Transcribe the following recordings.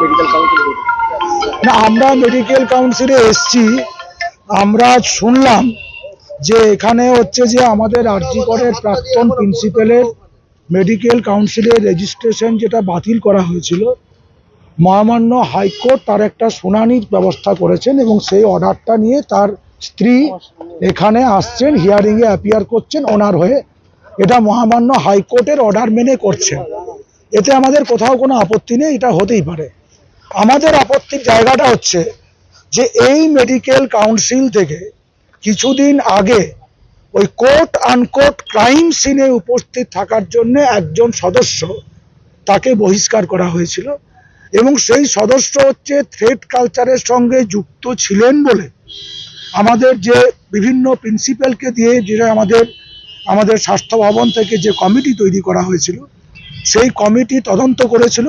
Medical council না, আমরা medical কাউন্সিলে এসছি। আমরা শুনলাম যে এখানে হচ্ছে যে আমাদের আরজি করের প্রাক্তন প্রিন্সিপালের মেডিকেল কাউন্সিলের রেজিস্ট্রেশন যেটা বাতিল করা হয়েছিল, মহামান্য হাইকোর্ট তার একটা শুনানির ব্যবস্থা করেছেন এবং সেই অর্ডারটা নিয়ে তার স্ত্রী এখানে আসছেন হিয়ারিংয়ে অ্যাপিয়ার করছেন, ওনার হয়ে। এটা মহামান্য হাইকোর্টের অর্ডার মেনে করছেন। এতে আমাদের কোথাও কোনো আপত্তি নেই, এটা হতেই পারে। আমাদের আপত্তির জায়গাটা হচ্ছে যে এই মেডিকেল কাউন্সিল থেকে কিছুদিন আগে ওই কোর্ট আনকোর্ট ক্রাইম সিনে উপস্থিত থাকার জন্য একজন সদস্য তাকে বহিষ্কার করা হয়েছিল এবং সেই সদস্য হচ্ছে থ্রেড কালচারের সঙ্গে যুক্ত ছিলেন বলে আমাদের যে বিভিন্ন প্রিন্সিপালকে দিয়ে যেটা আমাদের আমাদের স্বাস্থ্য ভবন থেকে যে কমিটি তৈরি করা হয়েছিল, সেই কমিটি তদন্ত করেছিল।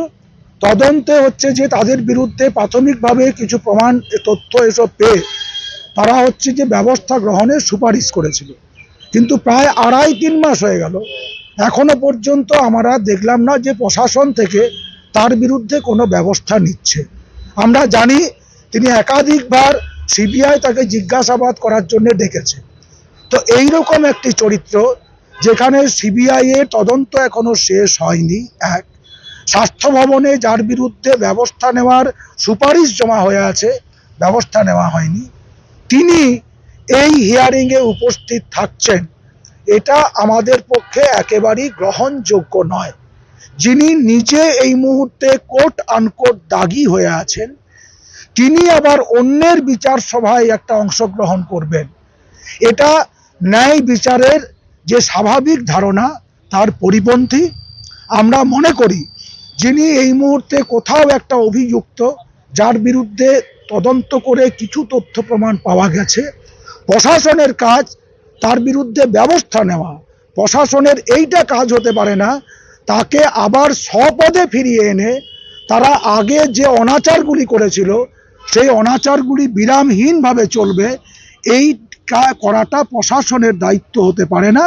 তদন্তে হচ্ছে যে তাদের বিরুদ্ধে প্রাথমিকভাবে কিছু প্রমাণ তথ্য এসব পেয়ে তারা হচ্ছে যে ব্যবস্থা গ্রহণের সুপারিশ করেছিল। কিন্তু প্রায় আড়াই তিন মাস হয়ে গেল। এখনও পর্যন্ত আমরা দেখলাম না যে প্রশাসন থেকে তার বিরুদ্ধে কোনো ব্যবস্থা নিচ্ছে। আমরা জানি তিনি একাধিকবার সিবিআই তাকে জিজ্ঞাসাবাদ করার জন্য ডেকেছে। তো এই রকম একটি চরিত্র যেখানে সিবিআই এর তদন্ত এখনও শেষ হয়নি, এক। স্বাস্থ্য ভবনে যার বিরুদ্ধে ব্যবস্থা নেওয়ার সুপারিশ জমা হয়ে আছে, ব্যবস্থা নেওয়া হয়নি। তিনি এই হিয়ারিংয়ে উপস্থিত থাকছেন। এটা আমাদের পক্ষে একেবারেই গ্রহণযোগ্য নয়। যিনি নিজে এই মুহূর্তে কোর্ট আনকোট দাগি হয়ে আছেন, তিনি আবার অন্যের বিচার সভায় একটা অংশগ্রহণ করবেন। এটা ন্যায় বিচারের যে স্বাভাবিক ধারণা, তার পরিপন্থী। আমরা মনে করি যিনি এই মুহূর্তে কোথাও একটা অভিযুক্ত, যার বিরুদ্ধে তদন্ত করে কিছু তথ্য প্রমাণ পাওয়া গেছে, প্রশাসনের কাজ, তার বিরুদ্ধে ব্যবস্থা নেওয়া, প্রশাসনের এইটা কাজ হতে পারে না, তাকে আবার স্বপদে ফিরিয়ে এনে তারা আগে যে অনাচারগুলি করেছিল, সেই অনাচারগুলি বিরামহীনভাবে চলবে এই করাটা প্রশাসনের দায়িত্ব হতে পারে না।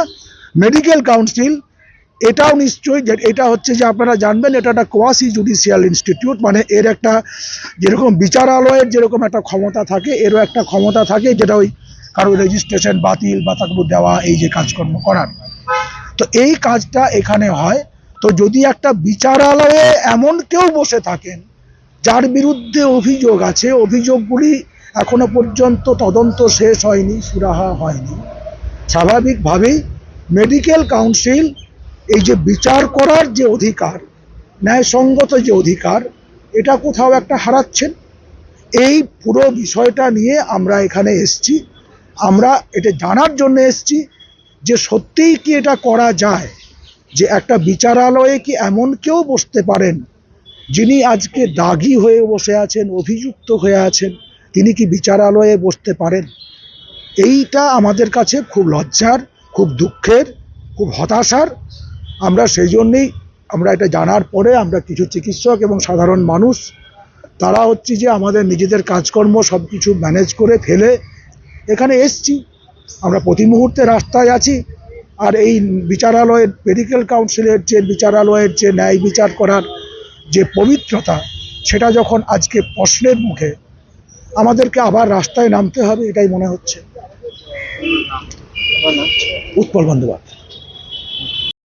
মেডিকেল কাউন্সিল এটাও নিশ্চয়ই এটা হচ্ছে যে আপনারা জানবেন, এটা একটা কোয়াসি জুডিশিয়াল ইনস্টিটিউট মানে এর একটা যেরকম বিচারালয়ের যেরকম একটা ক্ষমতা থাকে, এরও একটা ক্ষমতা থাকে যেটা ওই কারও রেজিস্ট্রেশন বাতিল বা তাকে দেওয়া, এই যে কাজকর্ম করার। তো এই কাজটা এখানে হয়। তো যদি একটা বিচারালয়ে এমন কেউ বসে থাকেন, যার বিরুদ্ধে অভিযোগ আছে, অভিযোগগুলি এখনও পর্যন্ত তদন্ত শেষ হয়নি, সুরাহা হয়নি। স্বাভাবিকভাবেই মেডিকেল কাউন্সিল এই যে বিচার করার যে অধিকার, ন্যায়সঙ্গত যে অধিকার, এটা কোথাও একটা হারাচ্ছেন? এই পুরো বিষয়টা নিয়ে আমরা এখানে এসছি। আমরা এটা জানার জন্য এসছি যে সত্যিই কি এটা করা যায়? যে একটা বিচারালয়ে কি এমন কেউ বসতে পারেন যিনি আজকে দাগি হয়ে বসে আছেন, অভিযুক্ত হয়ে আছেন, তিনি কি বিচারালয়ে বসতে পারেন? এইটা আমাদের কাছে খুব লজ্জার, খুব দুঃখের, খুব হতাশার আমরা সেই জন্যেই আমরা এটা জানার পরে আমরা কিছু চিকিৎসক এবং সাধারণ মানুষ, তারা হচ্ছে যে আমাদের নিজেদের কাজকর্ম সব কিছু ম্যানেজ করে ফেলে এখানে এসছি। আমরা প্রতি মুহূর্তে রাস্তায় আছি আর এই বিচারালয়ের মেডিকেল কাউন্সিলের যে বিচারালয়ের যে ন্যায় বিচার করার যে পবিত্রতা, সেটা যখন আজকে প্রশ্নের মুখে, আমাদেরকে আবার রাস্তায় নামতে হবে এটাই মনে হচ্ছে। উৎপল বন্দ্যোপাধ্যায়।